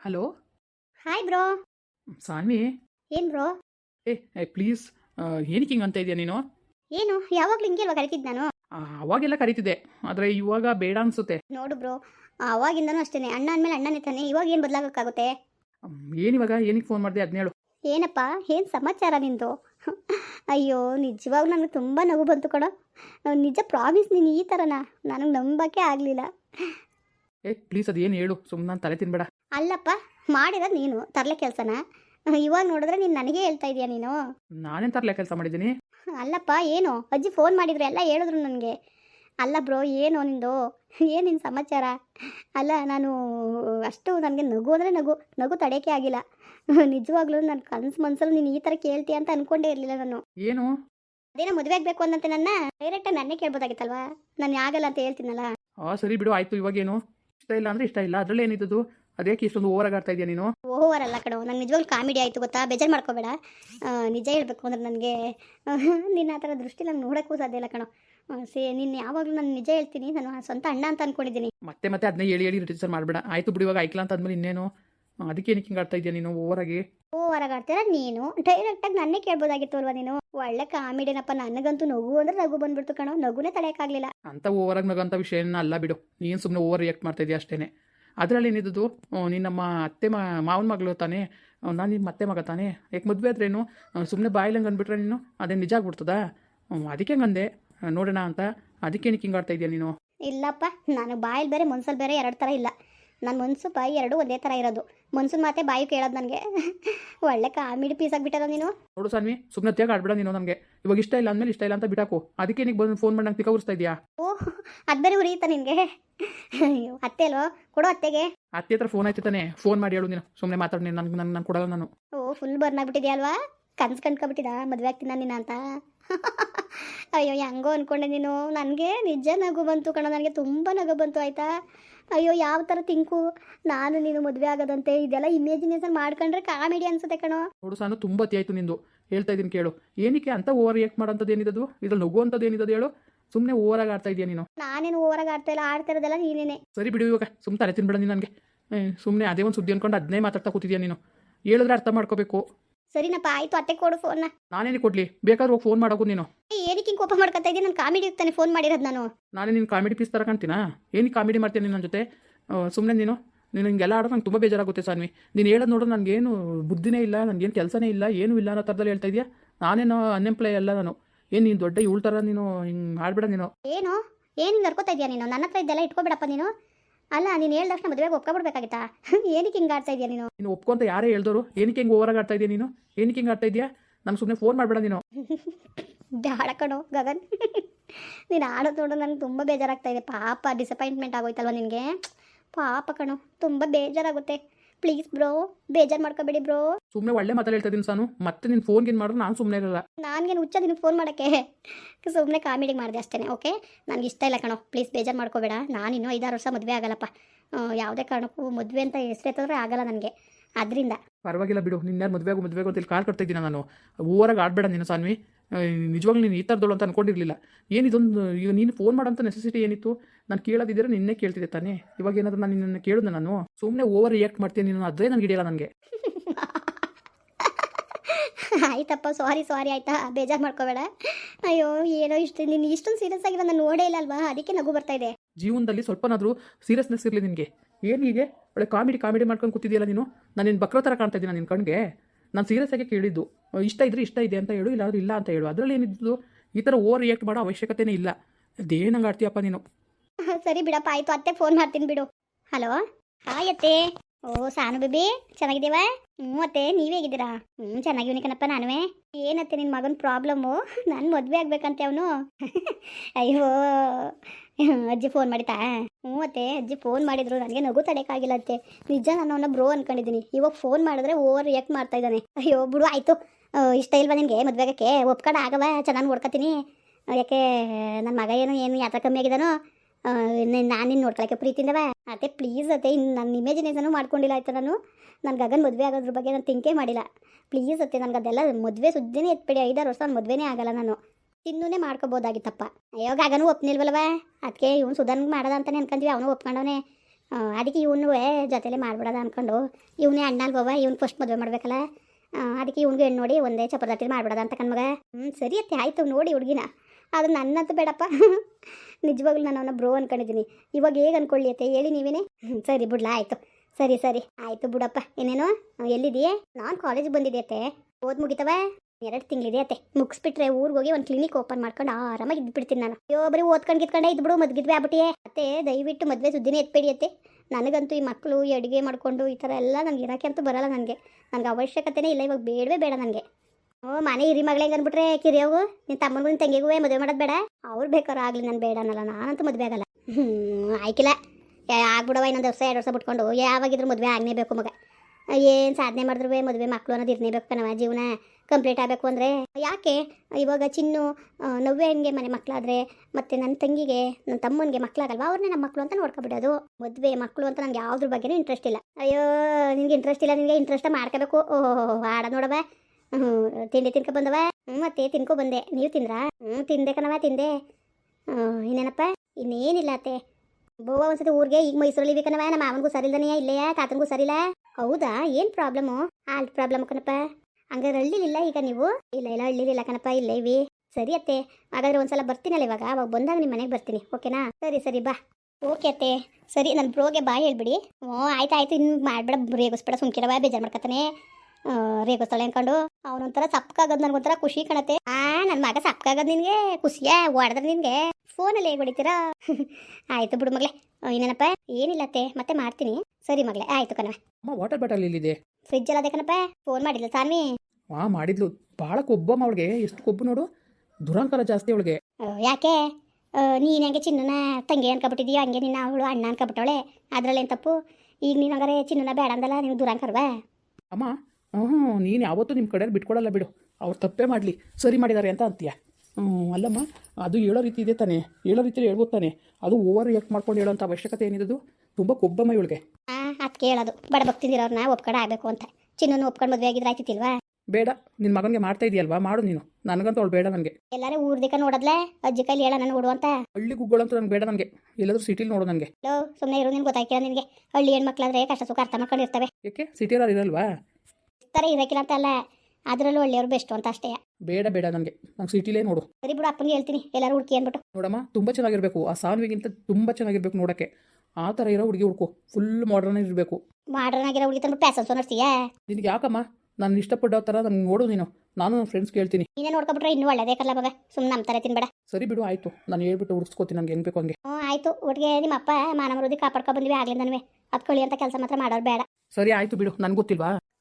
Hello hi bro Saanvi ಏನ್ bro ಏ please ಏನಕ್ಕೆ ಹಿಂಗೆ ಅಂತ ಇದೆಯಾ ನೀನು ಏನು ಯಾವಾಗ್ಲೂ ಹಿಂಗೆ ಅಲ್ವಾ ಕರಿತಿದ್ ನಾನು ಆ, ಅವಾಗೆಲ್ಲ ಕರಿತಿದ್ದೆ ಆದರೆ ಇವಾಗ ಬೇಡ ಅನ್ಸುತ್ತೆ ನೋಡು ಬ್ರೋ ಅವಾಗಿಂದನೂ ಅಷ್ಟೇನೆ ಅಣ್ಣ ಅಂದ್ಮೇಲೆ ಅಣ್ಣನೇ ತಾನೆ ಇವಾಗ ಏನು ಬದಲಾಗಕ್ಕಾಗುತ್ತೆ ಏನಿವಾಗ ಏನಕ್ಕೆ ಫೋನ್ ಮಾಡಿದೆ ಅದನ್ನ ಹೇಳು ಏನಪ್ಪ ಏನು ಸಮಾಚಾರ ನಿಂದು ಅಯ್ಯೋ ನಿಜವಾಗ್ಲೂ ನನಗೆ ತುಂಬ ನಗು ಬಂತು ಕಣೋ ನಿಜ ಪ್ರಾಮಿಸ್ ನೀನು ಈ ಥರನಾ ನನಗೆ ನಂಬಕ್ಕೆ ಆಗಲಿಲ್ಲ ಏ ಪ್ಲೀಸ್ ಅದೇನು ಹೇಳು? ಸುಮ್ಮನೆ ನಾನು ತಲೆ ತಿನ್ಬೇಡ. ಅಲ್ಲಪ್ಪ ಮಾಡಿರೋದು ನೀನು. ತರಲೆ ಕೆಲಸನ. ಇವಾಗ ನೋಡಿದ್ರೆ ನೀನು ನನಗೆ ಹೇಳ್ತಾ ಇದೀಯ ನೀನು? ನಾನೇನು ತರಲೆ ಕೆಲಸ ಮಾಡಿದ್ದೀನಿ? ಅಲ್ಲಪ್ಪ ಏನು? ಅಜ್ಜಿ ಫೋನ್ ಮಾಡಿದ್ರು ಎಲ್ಲ ಹೇಳಿದ್ರು ನನಗೆ. ಅಲ್ಲ ಬ್ರೋ ಏನು ನಿಂದು? ಏನು ನಿನ್ನ ಸಮಾಚಾರ? ಅಲ್ಲ ನಾನು ಅಷ್ಟು ನನಗೆ ನಗು ಅಂದರೆ ನಗು. ನಗು ತಡೆಯಕ್ಕೆ ಆಗಿಲ್ಲ. ನಿಜವಾಗ್ಲೂ ನನ್ನ ಕನಸು ಮನಸ್ಸಲ್ಲಿ ನೀನು ಈ ಥರ ಕೇಳ್ತೀಯ ಅಂತ ಅಂದ್ಕೊಂಡೇ ಇರಲಿಲ್ಲ ನಾನು. ಏನು? ಅದೇನೋ ಮದುವೆ ಆಗಬೇಕು ಅಂದಂತೆ ನನ್ನ. ಡೈರೆಕ್ಟಾಗಿ ನನ್ನೇ ಕೇಳ್ಬೋದಾಗಿತ್ತಲ್ವಾ? ನಾನು ಆಗಲ್ಲ ಅಂತ ಹೇಳ್ತೀನಲ್ಲ. ಆ ಸರಿ ಬಿಡು ಆಯಿತು ಇವಾಗೇನು? ಇಷ್ಟ ಇಲ್ಲ ಅಂದ್ರೆ ಇಷ್ಟ ಇಲ್ಲ. ಅದರಲ್ಲಿ ಏನಿದ್ದು? ಅದೇಕೆ ಇಷ್ಟೊಂದು ಓವರ್ ಆಡ್ತಾ ಇದೆಯಾ ನೀನು? ಓವರ್ ಅಲ್ಲ ಕಣೋ. ನಂಗೆ ನಿಜವಾಗ್ಲೂ ಕಾಮಿಡಿ ಆಯಿತು ಗೊತ್ತಾ? ಬೇಜಾರು ಮಾಡ್ಕೋಬೇಡ. ನಿಜ ಹೇಳ್ಬೇಕು ಅಂದ್ರೆ ನನಗೆ ನಿನ್ನ ಆ ಥರ ದೃಷ್ಟಿ ನಂಗೆ ನೋಡೋಕ್ಕೂ ಸಾಧ್ಯ ಇಲ್ಲ ಕಣೋ. ಸೇ ನೀನು ಯಾವಾಗಲೂ ನಾನು ನಿಜ ಹೇಳ್ತೀನಿ. ನಾನು ಸ್ವಂತ ಅಣ್ಣ ಅಂತ ಅನ್ಕೊಂಡಿದ್ದೀನಿ. ಮತ್ತೆ ಮತ್ತೆ ಅದನ್ನೇ ಹೇಳಿ ಹೇಳಿ ರಿಜಿಸ್ಟರ್ ಮಾಡಬೇಡ. ಆಯ್ತು ಬಿಡು ಇವಾಗ ಐಕ್ಲಾ ಅಂತ ಆದ್ಮೇಲೆ ಇನ್ನೇನು? ಅದಕ್ಕೆ ಏನಕ್ಕೆ ಹಿಂಗೆ ಆಡ್ತಾ ಇದೆಯಾ ನೀನು ಓವರಾಗಿ ಓ ಹೊರಗಾಡ್ತೀರ ನೀನು? ಡೈರೆಕ್ಟಾಗಿ ನನ್ನೇ ಕೇಳ್ಬೋದಾಗಿತ್ತು ಅಲ್ವಾ ನೀನು? ಒಳ್ಳೆ ಕಾಮಿಡಿನಪ್ಪ ನನಗಂತೂ ನಗು ಅಂದ್ರೆ ನಗು ಬಂದ್ಬಿಡ್ತು ಕಣೋ. ನಗುನೇ ತಡೆಯೋಕ್ಕಾಗಲಿಲ್ಲ ಅಂತ ಓವರಾಗಿ ನಗಂತ ವಿಷಯ ಅಲ್ಲ ಬಿಡು. ನೀನು ಸುಮ್ಮನೆ ಓವರ್ ರಿಯಾಕ್ಟ್ ಮಾಡ್ತಾ ಇದೆಯಾ ಅಷ್ಟೇನೆ. ಅದರಲ್ಲಿ ಏನಿದ್ದು ನಿನ್ನಮ್ಮ ನಮ್ಮ ಅತ್ತೆ ಮಾ ಮಾವನ ಮಗಳು ತಾನೇ? ನಾನು ನಿಮ್ಮ ಅತ್ತೆ ಮಗ ತಾನೇ? ಯಾಕೆ ಮದುವೆ ಆದ್ರೇನು ಸುಮ್ಮನೆ ಬಾಯಿಲಂಗೆ ಅಂದ್ಬಿಟ್ರೆ ನೀನು? ಅದೇ ನಿಜ ಆಗ್ಬಿಡ್ತದ? ಅದಕ್ಕೆ ಹಂಗಂದೆ. ನೋಡೋಣ ಅಂತ. ಅದಕ್ಕೆ ಏನಕ್ಕೆ ಹಿಂಗೆ ಆಡ್ತಾ ಇದೆಯಾ ನೀನು? ಇಲ್ಲಪ್ಪ ನಾನು ಬಾಯಲ್ಲಿ ಬೇರೆ ಮನ್ಸಲ್ಲಿ ಬೇರೆ ಎರಡು ಥರ ಇಲ್ಲ. ನನ್ನ ಮನ್ಸು ಬಾಯಿ ಎರಡು ಒಂದೇ ಥರ ಇರೋದು. ಮನ್ಸಿನ ಮಾತೆ ಬಾಯಿ ಕೇಳೋದು ನನಗೆ. ಒಳ್ಳೆ ಕಾಮಿಡಿ ಪೀಸ್ ಆಗಿಬಿಟ್ಟದ ನೀನು. ನೋಡು ಸಾನ್ವಿ ಸುಮ್ಮನೆ ತೇಗ ಆಡ್ಬಿಡ ನೀನು ನಮಗೆ ಇವಾಗ ಇಷ್ಟ ಇಲ್ಲ ಅಂದಮೇಲೆ ಇಷ್ಟ ಇಲ್ಲ ಅಂತ ಬಿಡಾಕು. ಅದಕ್ಕೆ ನೀನು ಬಂದು ಫೋನ್ ಮಾಡಿ ನಂಗೆ ತಿಕ್ಕ ಉರಿಸ್ತಾ ಇದೆಯಾ ಓ ಅದು ಬೇರೆ ಉರಿಯುತ್ತಾ ನಿನಗೆ? ಅಯ್ಯೋ ಅತ್ತೆ ಅಲ್ವೋ? ಕೊಡು ಅತ್ತೆಗೆ. ಅತ್ತೆ ಹತ್ರ ಫೋನ್ ಆಯ್ತು ತಾನೆ. ಫೋನ್ ಮಾಡಿ ಹೇಳು ನೀನು. ಸುಮ್ಮನೆ ಮಾತಾಡಿ ನೀನು ನನಗೆ ನಾನು ನಾನು ಕೊಡಲ್ಲ ನಾನು. ಓ ಫುಲ್ ಬರ್ನ್ ಆಗ್ಬಿಟ್ಟಿದ್ಯಾ ಅಲ್ವಾ? ಕನ್ಸು ಕಣ್ಕೊಬಿಟ್ಟಿದ ಮದುವೆ ಆಗ್ತೀನಿ ನಿನ್ನ ಅಂತ? ಅಯ್ಯೋ ಹೆಂಗೋ ಅನ್ಕೊಂಡೆ ನೀನು. ನನಗೆ ನಿಜ ನಗು ಬಂತು ಕಣ ನನಗೆ ತುಂಬ ನಗು ಬಂತು ಆಯ್ತಾ? ಅಯ್ಯೋ ಯಾವ ಥರ ತಿಂಕು ನಾನು ನೀನು ಮದುವೆ ಆಗೋದಂತೆ ಇದೆಲ್ಲ ಇಮೇಜಿನೇಷನ್ ಮಾಡ್ಕೊಂಡ್ರೆ ಕಾಮಿಡಿ ಅನ್ಸುತ್ತೆ ಕಣೋ. ನೋಡು ಸಾನು ತುಂಬ ತಿಯಾಯ್ತು ನಿಂದು. ಹೇಳ್ತಾ ಇದ್ದೀನಿ ಕೇಳು. ಏನಕ್ಕೆ ಅಂತ ಓವರ್ ರಿಯಾಕ್ಟ್ ಮಾಡೋಂಥದ್ದು ಏನಿದದು? ಇದ್ರಲ್ಲಿ ನಗುವಂಥದ್ದು ಏನಿದದು ಹೇಳು? ಸುಮ್ಮನೆ ಆಗಿ ಆಡ್ತಾ ಇದೆಯಾ ನೀನು? ನಾನೇನು ಓವರಾಗಿ ಆಡ್ತಾ ಇಲ್ಲ ಆಡ್ತಾ ಇರೋದೆಲ್ಲ ನೀನೇನೆ. ಸರಿ ಬಿಡು ಇವಾಗ ಸುಮ್ ತಲೆ ತಿನ್ಬೇಡ ನೀನು ನನಗೆ. ಸುಮ್ಮನೆ ಅದೇ ಒಂದು ಸುದ್ದಿ ಅನ್ಕೊಂಡು ಅದನ್ನೇ ಮಾತಾಡ್ತಾ ಕೂತಿದ್ಯಾ ನೀನು. ಹೇಳಿದ್ರೆ ಅರ್ಥ ಮಾಡ್ಕೋಬೇಕು. ಸರಿನಪ್ಪ ಆಯ್ತು ಅತ್ತೆ ಕೊಡು ಫೋನ್ ನಾನೇನು ಕೊಡ್ಲಿ? ಬೇಕಾದ್ರೆ ಹೋಗಿ ಫೋನ್ ಮಾಡೋಕು ನೀನು. ಏನಕ್ಕೆ ಹಿಂಗೆ ಕೋಪ ಮಾಡ್ಕೊತಾ ಇದ್ದೀನಿ ನಾನು ಕಾಮಿಡಿ ಇರ್ತಾನೆ ಫೋನ್ ಮಾಡಿರೋದು ನಾನು. ನಾನೇ ನೀನು ಕಾಮಿಡಿ ಪೀಸ್ ತರ ಕಾಣ್ತೀನಾ? ಏನು ಕಾಮಿಡಿ ಮಾಡ್ತೀನಿ ನನ್ನ ಜೊತೆ? ಸುಮ್ಮನೆ ನೀನು. ನೀನು ಹಿಂಗೆಲ್ಲ ಆಡೋದು ನಂಗೆ ತುಂಬ ಬೇಜಾರಾಗುತ್ತೆ ಸಾನ್ವಿ. ನೀನು ಹೇಳೋದು ನೋಡು ನನಗೇನು ಬುದ್ಧಿನೇ ಇಲ್ಲ ನನಗೇನು ಕೆಲಸನೇ ಇಲ್ಲ ಏನೂ ಇಲ್ಲ ಅನ್ನೋ ಥರದಲ್ಲಿ ಹೇಳ್ತಾ ಇದೆಯಾ? ನಾನೇನು ಅನ್ಎಂಪ್ಲಾಯ್ ಅಲ್ಲ ನಾನು. ಏನು ನೀನು ದೊಡ್ಡ ಇವಳ ಥರ ನೀನು ಹಿಂಗೆ ಆಡ್ಬೇಡ ನೀನು. ಏನು? ಏನು ನಡ್ಕೋತಾ ಇದೆಯಾ ನೀನು? ನನ್ನ ಹತ್ರ ಇದೆಲ್ಲ ಇಟ್ಕೋಬೇಡಪ್ಪ ನೀನು. ಅಲ್ಲ ನೀನು ಹೇಳ್ದ ತಕ್ಷಣ ಮದುವೆಗೆ ಒಪ್ಕೊಬಿಡ್ಬೇಕಾಗಿತ್ತಾ? ಏನಕ್ಕೆ ಹಿಂಗೆ ಆಡ್ತಾ ಇದೆಯಾ ನೀನು? ನೀನು ಒಪ್ಕೊಂತ ಯಾರೇ ಹೇಳ್ದೋರು ಏನಕ್ಕೆ ಹಿಂಗೆ ಓವರಾಗಿ ಆಡ್ತಾ ಇದೆಯಾ ನೀನು? ಏನಕ್ಕೆ ಹಿಂಗೆ ಆಡ್ತಾ ಇದೆಯಾ? ನಮ್ಗೆ ಸುಮ್ಮನೆ ಫೋನ್ ಮಾಡಬೇಡ ನೀನು. ಬ್ಯಾಡ ಕಣೋ ಗಗನ್. ನೀನು ಆಡೋದು ನೋಡು ನನಗೆ ತುಂಬ ಬೇಜಾರಾಗ್ತಾ ಇದೆ. ಪಾಪ ಡಿಸಪಾಯಿಂಟ್ಮೆಂಟ್ ಆಗೋಯ್ತಲ್ವ ನಿನಗೆ? ಪಾಪ ಕಣೋ ತುಂಬ ಬೇಜಾರಾಗುತ್ತೆ. ಪ್ಲೀಸ್ ಬ್ರೋ ಬೇಜಾರು ಮಾಡ್ಕೋಬೇಡಿ ಬ್ರೋ ಸುಮ್ಮನೆ ಒಳ್ಳೆ ಮಾತಾಡಿ ಹೇಳ್ತಾ ಇದ್ದೀನಿ ಸಾನು. ಮತ್ತೆ ನಿನ್ನ ಏನು ಮಾಡಿದ್ರೆ ನಾನು ಸುಮ್ಮನೆ ಇರಲ್ಲ. ನನಗೇನು ಹುಚ್ಚ ನಿನಗೆ ಫೋನ್ ಮಾಡಕ್ಕೆ. ಸುಮ್ಮನೆ ಕಾಮಿಡಿ ಮಾಡಿದೆ ಅಷ್ಟೇ ಓಕೆ ನನಗೆ ಇಷ್ಟ ಇಲ್ಲ ಕಣೋ. ಪ್ಲೀಸ್ ಬೇಜಾರು ಮಾಡ್ಕೋಬೇಡ. ನಾನು ಇನ್ನೂ ಐದಾರು ವರ್ಷ ಮದುವೆ ಆಗಲ್ಲಪ್ಪ. ಯಾವುದೇ ಕಾರಣಕ್ಕೂ ಮದುವೆ ಅಂತ ಹೆಸರು ಆಗಲ್ಲ ನನಗೆ. ಅದರಿಂದ ಪರವಾಗಿಲ್ಲ ಬಿಡು ನಿನ್ನ ಮದುವೆಗೂ ಮದುವೆಗೂ ಅಂತ ಇಲ್ಲಿ ಕಾಲ್ ಕಟ್ತಾ ಇದ್ದೀನಿ ನಾನು. ಓವರಾಗಿ ಆಡಬೇಡ ನೀನು ಸಾನ್ವಿ. ನಿಜವಾಗ್ಲೂ ನೀನು ಈ ಥರದ್ದು ಅಂತ ಅನ್ಕೊಂಡಿರಲಿಲ್ಲ. ಏನಿದೊಂದು ಈಗ ನೀನು ಫೋನ್ ಮಾಡೋಂಥ ನೆಸೆಸಿಟಿ ಏನಿತ್ತು? ನಾನು ಕೇಳೋದಿದ್ದರೆ ನಿನ್ನೆ ಕೇಳ್ತಿದ್ದೆ ತಾನೇ. ಇವಾಗ ಏನಾದರೂ ನಾನು ನಿನ್ನನ್ನು ಕೇಳಿದೆ ನಾನು? ಸುಮ್ಮನೆ ಓವರ್ ರಿಯಾಕ್ಟ್ ಮಾಡ್ತೀನಿ ನೀನು ಅದೇ ನನಗೆ ಹಿಡಿಯಲ್ಲ ನನಗೆ. ಆಯ್ತಪ್ಪ ಸಾರಿ ಸಾರಿ ಆಯ್ತಾ? ಬೇಜಾರು ಮಾಡ್ಕೋಬೇಡ. ಅಯ್ಯೋ ಏನೋ ಇಷ್ಟು ನೀನು ಇಷ್ಟೊಂದು ಸೀರಿಯಸ್ ಆಗಿರೋ ನಾನು ನೋಡೇ ಇಲ್ಲ ಅಲ್ವಾ? ಅದಕ್ಕೆ ನಗು ಬರ್ತಾ ಇದೆ. ಜೀವನದಲ್ಲಿ ಸ್ವಲ್ಪನಾದರೂ ಸೀರಿಯಸ್ನೆಸ್ ಇರಲಿ ನಿನಗೆ. ಏನು ಹೀಗೆ? ಒಳ್ಳೆ ಕಾಮಿಡಿ ಕಾಮಿಡಿ ಮಾಡ್ಕೊಂಡು ಕೂತಿದ್ಯಲ್ಲ ನೀನು? ನಾನು ನಿನ್ನ ಬಕ್ರ ಥರ ಕಾಣ್ತಾ ಇದ್ದೀನಿ ನಿನ್ನ ಕಣ್ಗೆ? ನಾನು ಸೀರಿಯಸ್ ಆಗಿ ಕೇಳಿದ್ದು. ಇಷ್ಟ ಇದ್ರೆ ಇಷ್ಟ ಇದೆ ಅಂತ ಹೇಳು, ಇಲ್ಲಾಂದ್ರೆ ಇಲ್ಲ ಅಂತ ಹೇಳು. ಅದರಲ್ಲಿ ಏನಿದ್ದು? ಈ ಥರ ಓವರ್ ರಿಯಾಕ್ಟ್ ಮಾಡೋ ಅವಶ್ಯಕತೆನೇ ಇಲ್ಲ. ಅದೇನಂಗೆ ಆಡ್ತೀಯಪ್ಪ ನೀನು? ಸರಿ ಬಿಡಪ್ಪ, ಆಯಿತು. ಅತ್ತೆ ಫೋನ್ ಮಾಡ್ತೀನಿ ಬಿಡು. ಹಲೋ ಹಾಯ್ ಅತ್ತೆ. ಓ, ಸಾನು ಬಿಬಿ, ಚೆನ್ನಾಗಿದ್ದೀವ? ಹ್ಞೂ ಅತ್ತೆ, ನೀವೇ ಹೇಗಿದ್ದೀರಾ? ಹ್ಞೂ ಚೆನ್ನಾಗಿವ್ನಿ ಕಣಪ್ಪ, ನಾನುವೇ. ಏನತ್ತೆ ನಿನ್ನ ಮಗನ ಪ್ರಾಬ್ಲಮ್ಮು ನಾನು ಮದುವೆ ಆಗ್ಬೇಕಂತೆ ಅವನು. ಅಯ್ಯೋ. ಅಜ್ಜಿ ಫೋನ್ ಮಾಡಿತಾ? ಹ್ಞೂ ಅತ್ತೆ, ಅಜ್ಜಿ ಫೋನ್ ಮಾಡಿದ್ರು. ನನಗೆ ನಗು ತಡೆಯೋಕ್ಕಾಗಿಲ್ಲ ಅತ್ತೆ. ನಿಜ ನಾನು ಅವನ ಬ್ರೋ ಅನ್ಕೊಂಡಿದ್ದೀನಿ ಇವಾಗ ಫೋನ್ ಮಾಡಿದ್ರೆ ಓವರ್ ರಿಯಾಕ್ಟ್ ಮಾಡ್ತಾ ಇದ್ದಾನೆ. ಅಯ್ಯೋ, ಬಿಡು, ಆಯಿತು. ಇಷ್ಟ ಇಲ್ವಾ ನಿನಗೆ ಮದುವೆಗಕ್ಕೆ ಒಪ್ಕೊಂಡು, ಆಗವ, ಚೆನ್ನಾಗಿ ನೋಡ್ಕೊತೀನಿ. ಯಾಕೆ ನನ್ನ ಮಗ ಏನು ಏನು ಯಾತ್ರ ಕಮ್ಮಿ ಆಗಿದಾನೋ ನಾನು ನಿನ್ನ ನೋಡ್ಕೊಳಕ್ಕೆ ಪ್ರೀತಿಯಿಂದವ ಅತ್ತೆ ಪ್ಲೀಸ್ ಅತ್ತೆ ಇನ್ನು ನನ್ನ ಇಮೇಜಿನೇಷನು ಮಾಡ್ಕೊಂಡಿಲ್ಲ ಆಯ್ತು ನಾನು. ನನ್ನ ಗಗನ್ ಮದುವೆ ಆಗೋದ್ರ ಬಗ್ಗೆ ನಾನು ತಿಂಕೆ ಮಾಡಿಲ್ಲ. ಪ್ಲೀಸ್ ಅತ್ತೆ, ನನಗೆ ಅದೆಲ್ಲ ಮದುವೆ ಸುದ್ದಿನೇ ಎತ್ಬೇಡಿ. ಐದಾರು ವರ್ಷ ನಾನು ಮದುವೆನೇ ಆಗಲ್ಲ ನಾನು. ಚಿನ್ನೂನೇ ಮಾಡ್ಕೋಬೋದಾಗಿತ್ತಪ್ಪ. ಅಯ್ಯೋ, ಗಗನು ಒಪ್ನಿಲ್ವಲ್ವ? ಅದಕ್ಕೆ ಇವನು ಸುಧನ್ ಮಾಡೋದ ಅಂತಾನೆ ಅನ್ಕೊಂತೀವಿ, ಅವನು ಒಪ್ಕೊಂಡವನೆ. ಅದಕ್ಕೆ ಇವನು ಜೊತೆಲೆ ಮಾಡ್ಬಿಡೋದ ಅನ್ಕೊಂಡು, ಇವನೇ ಅಣ್ಣಲ್ಗವ ಇವ್ನು ಫಸ್ಟ್ ಮದುವೆ ಮಾಡ್ಬೇಕಲ್ಲ? ಅದಕ್ಕೆ ಇವ್ನಿಗೆ ಹೆಣ್ಣು ನೋಡಿ ಒಂದೇ ಚಪರದಾಟಿ ಮಾಡ್ಬಿಡೋದ ಅಂತ ಕಣ್ಮಗ. ಹ್ಞೂ ಸರಿ ಅತ್ತೆ, ಆಯಿತು, ನೋಡಿ ಹುಡುಗಿನ. ಅದು ನನ್ನಂತೂ ಬೇಡಪ್ಪ. ನಿಜವಾಗ್ಲೂ ನಾನು ಅವನ ಬ್ರೋ ಅನ್ಕೊಂಡಿದ್ದೀನಿ. ಇವಾಗ ಹೇಗೆ ಅನ್ಕೊಳ್ಳಿ ಅತ್ತೆ, ಹೇಳಿ ನೀವೇನೆ? ಸರಿ ಬಿಡ್ಲಾ, ಆಯಿತು. ಸರಿ ಸರಿ. ಆಯಿತು ಬಿಡಪ್ಪ. ಏನೇನು? ಎಲ್ಲಿದೆಯೇ ನಾನು ಕಾಲೇಜಿಗೆ ಬಂದಿದ್ದೆ ಅತ್ತೆ. ಓದ್ ಮುಗಿತವ? ಎರಡು ತಿಂಗಳಿದೆ ಅತ್ತೆ. ಮುಗಿಸ್ಬಿಟ್ರೆ ಊರಿಗೆ ಹೋಗಿ ಒಂದು ಕ್ಲಿನಿಕ್ ಓಪನ್ ಮಾಡ್ಕೊಂಡು ಆರಾಮಾಗಿ ಇದ್ಬಿಡ್ತೀನಿ ನಾನು. ಅಯ್ಯೋ, ಬರೀ ಓದ್ಕೊಂಡು ಗಿತ್ಕೊಂಡೆ ಇದ್ಬಿಡು, ಮದ್ಗಿದ್ವಿ ಆಗ್ಬಿಟ್ಟಿ ಅತ್ತೆ, ದಯವಿಟ್ಟು ಮದುವೆ ಸುದ್ದಿನೇ ಎತ್ಬೇಡಿ ಅತ್ತೆ. ನನಗಂತೂ ಈ ಮಕ್ಕಳು ಈ ಅಡುಗೆ ಮಾಡಿಕೊಂಡು ಈ ಥರ ಎಲ್ಲ ನನಗೆ ಇರೋಕ್ಕೆ ಅಂತೂ ಬರಲ್ಲ ನನಗೆ ನನಗೆ ಅವಶ್ಯಕತೆನೇ ಇಲ್ಲ, ಇವಾಗ ಬೇಡವೇ ಬೇಡ ನನಗೆ ಓ, ಮನೆ ಹಿರಿ ಮಗಳೇ ಅಂದ್ಬಿಟ್ರೆ ಕಿರಿಯೋಗು ನಿನ್ನ ತಮ್ಮನಿಗೂ ನಿನ್ನ ತಂಗಿಗೂ ಮದುವೆ ಮಾಡೋದು ಬೇಡ. ಅವ್ರು ಬೇಕಾದ್ರೂ ಆಗಲಿ, ನಾನು ಬೇಡ ಅನ್ನಲ್ಲ ನಾನಂತೂ ಮದುವೆ ಆಗಲ್ಲ. ಹ್ಞೂ ಆಯ್ಕಿಲ್ಲ. ಆಗ್ಬಿಡವ ಇನ್ನೊಂದು ವರ್ಷ, ಎರಡು ವರ್ಷ ಬಿಟ್ಕೊಂಡು. ಯಾವಾಗಿದ್ರು ಮದುವೆ ಆಗಲೇಬೇಕು ಮಗ. ಏನು ಸಾಧನೆ ಮಾಡಿದ್ರು ಮದುವೆ ಮಕ್ಕಳು ಅನ್ನೋದು ಇರಲೇಬೇಕು ಕಣವ ಜೀವನ. ಕಂಪ್ಲೀಟ್ ಆಗಬೇಕು ಅಂದರೆ. ಯಾಕೆ? ಇವಾಗ ಚಿನ್ನು ನವ್ಯನಿಗೆ ಮನೆ ಮಕ್ಕಳಾದರೆ ಮತ್ತು ನನ್ನ ತಂಗಿಗೆ ನನ್ನ ತಮ್ಮನಿಗೆ ಮಕ್ಕಳಾಗಲ್ವಾ ಅವ್ರನ್ನೇ ನಮ್ಮ ಮಕ್ಕಳು ಅಂತ ನೋಡ್ಕೊಬಿಡೋದು. ಮದುವೆ ಮಕ್ಕಳು ಅಂತ ನನಗೆ ಯಾವ್ದ್ರ ಬಗ್ಗೆನೂ ಇಂಟ್ರೆಸ್ಟ್ ಇಲ್ಲ. ಅಯ್ಯೋ, ನಿನಗೆ ಇಂಟ್ರೆಸ್ಟ್ ಇಲ್ಲ, ನಿನಗೆ ಇಂಟ್ರೆಸ್ಟ್ ಮಾಡ್ಕೋಬೇಕು. ಓಹೋ ಆಡ ನೋಡವ ಹ್ಞೂ ತಿಂಡಿ ತಿನ್ಕೊ ಬಂದವ ಹ್ಞೂ ಮತ್ತೆ ತಿನ್ಕೊ ಬಂದೆ. ನೀವು ತಿಂದ್ರಾ? ಹ್ಞೂ ತಿಂದೆ ಕಣವ ತಿಂದೆ. ಇನ್ನೇನಪ್ಪ? ಇನ್ನೇನಿಲ್ಲ ಅತ್ತೆ. ಬೋವ ಒಂದ್ಸತಿ ಊರಿಗೆ ಈಗ ಮೈಸೂರಲ್ಲಿ ಬೇಕನವ ನಮ್ಮ ಮಾವನಿಗೂ ಸರಿಲ್ದನೆಯಾ ಇಲ್ಲೇ ತಾತನಿಗೂ ಸರಿಲ್ಲ ಹೌದಾ? ಏನು ಪ್ರಾಬ್ಲಮ್? ಹಾಲ್ ಪ್ರಾಬ್ಲಮ್ ಕಣಪ್ಪ. ಹಂಗಾದ್ರೆ ಹಳ್ಳಿಲಿಲ್ಲ ಈಗ ನೀವು? ಇಲ್ಲ ಇಲ್ಲ, ಹಳ್ಳಿಲಿಲ್ಲ ಕಣಪ್ಪ, ಇಲ್ಲೇ ಇವಿ. ಸರಿ ಅತ್ತೆ, ಹಾಗಾದ್ರೆ ಒಂದ್ಸಲ ಬರ್ತೀನಲ್ಲ ಇವಾಗ? ಅವಾಗ ಬಂದಾಗ ನಿಮ್ಮ ಮನೆಗೆ ಬರ್ತೀನಿ, ಓಕೆನಾ? ಸರಿ ಸರಿ, ಬಾ. ಓಕೆ ಅತ್ತೆ. ಸರಿ ನನ್ನ ಬ್ರೋಗೆ ಬಾಯ್ ಹೇಳ್ಬಿಡಿ. ಓ ಆಯ್ತು ಆಯ್ತು, ಇನ್ನು ಮಾಡ್ಬೇಡ, ರೇಗಿಸ್ಬೇಡ ಸುಮ್ಕಿಡವ ಬೇಜಾರು ಮಾಡ್ಕತಾನೆ. ರೇಗಿಸ್ತಾಳೆ ಅನ್ಕೊಂಡು. ಅವನೊಂಥರ ಸಪ್ಕಾಗೋದು ನನಗೊಂಥರ ಖುಷಿ ಕಾಣತ್ತೆ. ಆ ನನ್ನ ಮಗ ಸಪ್ಕಾಗೋದು ನಿನಗೆ ಖುಷಿಯಾ ಹೊಡೆದ್ರೆ ನಿನಗೆ. ಫೋನಲ್ಲಿ ಹೇಗೆ ಹೊಡಿತೀರಾ? ಆಯ್ತು ಬಿಡು ಮಗಳೇ. ಏನೇನಪ್ಪ ಏನಿಲ್ಲ ಅತ್ತೆ ಮತ್ತೆ ಮಾಡ್ತೀನಿ. ಸರಿ ಮಗಳೇ ಆಯ್ತು ಕಣವ ಅಮ್ಮ ವಾಟರ್ ಬಾಟಲ್ ಇಲ್ಲಿದೆ ಫ್ರಿಜ್ ಎಲ್ಲ ಅದೇ ಕಣಪ್ಪ ಫೋನ್ ಮಾಡಿಲ್ಲ ಸಾನ್ವಿ. ಹಾ ಮಾಡಿದ್ಲು. ಭಾಳ ಕೊಬ್ಬಮ್ಮ ಅವಳಿಗೆ ಎಷ್ಟು ಕೊಬ್ಬು ನೋಡು. ದುರಂಕಾರ ಜಾಸ್ತಿ ಅವಳಿಗೆ. ಯಾಕೆ? ನೀನು ಹೆಂಗೆ ಚಿನ್ನನ ತಂಗಿ ಅನ್ಕೊಬಿಟ್ಟಿದ್ಯೋ? ಹಂಗೆ ನಿನ್ನ ಅವಳು ಅಣ್ಣ ಅನ್ಕೊಬಿಟ್ಟವಳೆ? ಏನು ತಪ್ಪು? ಈಗ ನೀನು ಹಂಗಾರೆ ಚಿನ್ನನ ಬೇಡ ಅಂದಲ್ಲ ನೀವು ದುರಾಂಕರ್ವಾ? ಅಮ್ಮ ಹ್ಞೂ ನೀನು ಯಾವತ್ತೂ ನಿಮ್ಮ ಕಡೆಯಲ್ಲಿ ಬಿಟ್ಕೊಡಲ್ಲ ಬಿಡು. ಅವ್ರು ತಪ್ಪೇ ಮಾಡಲಿ ಸರಿ ಮಾಡಿದ್ದಾರೆ ಅಂತ ಅಂತೀಯ? ಅಲ್ಲಮ್ಮ ಅದು ಹೇಳೋ ರೀತಿ ಇದೆ ತಾನೆ ಹೇಳೋ ರೀತಿ ಹೇಳ್ಬೋದು ತಾನೆ ಅದು ಓವರ್ ರಿಯಾಕ್ಟ್ ಮಾಡ್ಕೊಂಡು ಹೇಳೋಂಥ ಅವಶ್ಯಕತೆ ಏನಿದ್ದು? ತುಂಬ ಕೊಬ್ಬಮ್ಮ ಇವಳಿಗೆ. ಅದು ಕೇಳೋದು ಬಡ ಭಕ್ತಿದಿರೋರ್ನ ಒಪ್ಕಡೆ ಆಗಬೇಕು ಅಂತ ಚಿನ್ನನ್ನು ಒಪ್ಕೊಂಡು ಮದುವೆ ಆಗಿದ್ರೆ ಆಯ್ತಿಲ್ವಾ ಬೇಡ ನಿನ್ನ ಮಗನಿಗೆ ಮಾಡ್ತಾ ಇದೆಯಲ್ವಾ ಮಾಡು ನೀನು ನನಗಂತ ಅವಳು ಬೇಡ ನನಗೆ. ಎಲ್ಲಾರು ಊರ್ದಿಕ ನೋಡದ್ಲೆ ಅಜ್ಜಿ ಕೈಲಿ ಹೇಳ ನಾನು ನೋಡು ಅಂತ? ಹಳ್ಳಿ ಗುಗ್ಗಳಂತೂ ನನಗೆ ಬೇಡ ನನಗೆ ಎಲ್ಲಾದ್ರೂ ಸಿಟಿಲಿ ನೋಡು ನನಗೆ. ಲೋ ಸುಮ್ಮನೆ ಇರೋ ನಿನ್ಗೆ ಗೊತ್ತಾಯ್ಕಿಲ್ಲ ನಿನಗೆ ಹಳ್ಳಿ ಹೆಣ್ಮಕ್ಳಾದ್ರೆ ಕಷ್ಟ ಸುಖ ಅರ್ಥ ಮಾಡ್ಕೊಂಡಿರ್ತವೆ. ಏಕೆ ಸಿಟಿಯಲ್ಲಿ ಇರಲ್ವಾ? ಇರ್ತಾರೆ ಇರಕ್ಕಿಲ್ಲ ಅಂತ ಅಲ್ಲ ಅದರಲ್ಲೂ ಒಳ್ಳೆಯವರು ಬೆಸ್ಟ್ ಅಂತ ಅಷ್ಟೇ. ಬೇಡ ಬೇಡ ನನಗೆ ನಂಗೆ ಸಿಟಿಲೇ ನೋಡು. ಸರಿ ಬಿಡು ಅಪ್ಪನಿಗೆ ಹೇಳ್ತೀನಿ. ಎಲ್ಲರೂ ಹುಡುಕಿ ಅಂದ್ಬಿಟ್ಟು. ನೋಡಮ್ಮ ತುಂಬ ಚೆನ್ನಾಗಿರಬೇಕು. ಆ ಸಾನ್ವಿಗಿಂತ ತುಂಬ ಚೆನ್ನಾಗಿರ್ಬೇಕು ನೋಡೋಕ್ಕೆ. ಆ ಥರ ಇರೋ ಹುಡುಗಿ ಹುಡುಕು. ಫುಲ್ ಮಾಡರ್ನ್ ಇರಬೇಕು. ಮಾಡ್ರನ್ ಆಗಿರೋ ಹುಡುಗಿ ತಂದು ಪ್ಯಾಸನ್ಸು ನೋಡ್ತೀಯಾ ನಿನಗೆ ಯಾಕಮ್ಮ? ನಾನು ಇಷ್ಟಪಡೋ ಥರ ನಂಗೆ ನೋಡು ನೀನು. ನಾನು ನನ್ನ ಫ್ರೆಂಡ್ಸ್ ಕೇಳ್ತೀನಿ. ನೀನೇ ನೋಡ್ಕೊಬಿಟ್ರೆ ಇನ್ನೂ ಒಳ್ಳೆದೇ ಕಲ್ಲ ಮಗ. ಸುಮ್ಮನೆ ನಮ್ಮ ಥರ ತಿನ್ಬೇಡ. ಸರಿ ಬಿಡು ಆಯಿತು. ನಾನು ಹೇಳ್ಬಿಟ್ಟು ಹುಡ್ಸ್ಕೊತೀನಿ ನನಗೆ ಹೆಂಗೆ ಬೇಕು ಹಂಗೆ. ಹ್ಞೂ ಆಯಿತು. ಹುಡುಗೆ ನಿಮ್ಮ ಅಪ್ಪ ಮಾನವರುದಿ ಕಾಪಾಡ್ಕೊ ಬಂದ್ವಿ ಆಗ್ಲಿಂದನೂ ಅದ್ಕೊಳ್ಳಿ ಅಂತ ಕೆಲಸ ಮಾತ್ರ ಮಾಡೋರು ಬೇಡ. ಸರಿ ಆಯಿತು ಬಿಡು. ನನಗೆ ಗೊತ್ತಿಲ್ವಾ?